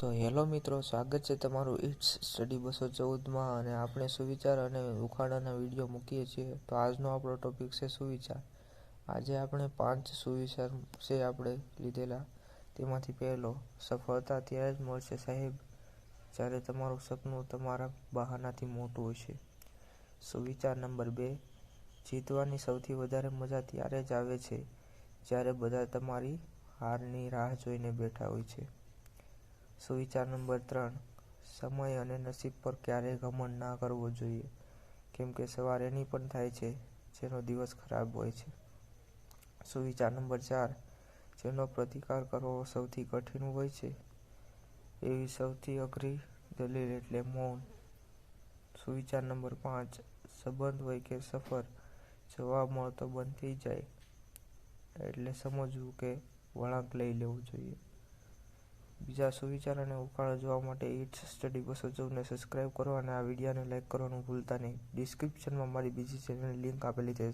તો હેલો મિત્રો, સ્વાગત છે તમારું ઇટ્સ સ્ટડી બસો ચૌદમાં અને આપણે સુવિચાર અને ઉખાડાના વીડિયો મૂકીએ છીએ. તો આજનો આપણો ટોપિક છે સુવિચાર. આજે આપણે પાંચ સુવિચાર છે આપણે લીધેલા. તેમાંથી પહેલો, સફળતા ત્યારે જ મળશે સાહેબ, જ્યારે તમારું સપનું તમારા બહાનાથી મોટું હશે. સુવિચાર નંબર બે, જીતવાની સૌથી વધારે મજા ત્યારે જ આવે છે, જ્યારે બધા તમારી હારની રાહ જોઈને બેઠા હોય છે. સુવિચાર નંબર ત્રણ. સમય અને નસીબ પર ક્યારેય ઘમંડ ના કરવો જોઈએ. કેમ કે સવાર એની પણ થાય છે, જેનો દિવસ ખરાબ હોય છે. સુવિચાર નંબર ચાર. જેનો પ્રતિકાર કરવો સૌથી કઠિન હોય છે. એવી સૌથી અઘરી દલીલ એટલે મૌન. સુવિચાર નંબર પાંચ. સંબંધ હોય કે સફર, જવાબ મળતો બંધ થઈ જાય. એટલે સમજવું કે વળાંક લઈ લેવું જોઈએ. બીજા સુવિચાર અને ઉપાડો જોવા માટે ઇટ્સ સ્ટડી બસો ચૌદને સબસ્ક્રાઇબ કરો અને આ વિડીયોને લાઇક કરવાનું ભૂલતા નહીં. ડિસ્ક્રિપ્શનમાં મારી બીજી ચેનલની લિંક આપેલી છે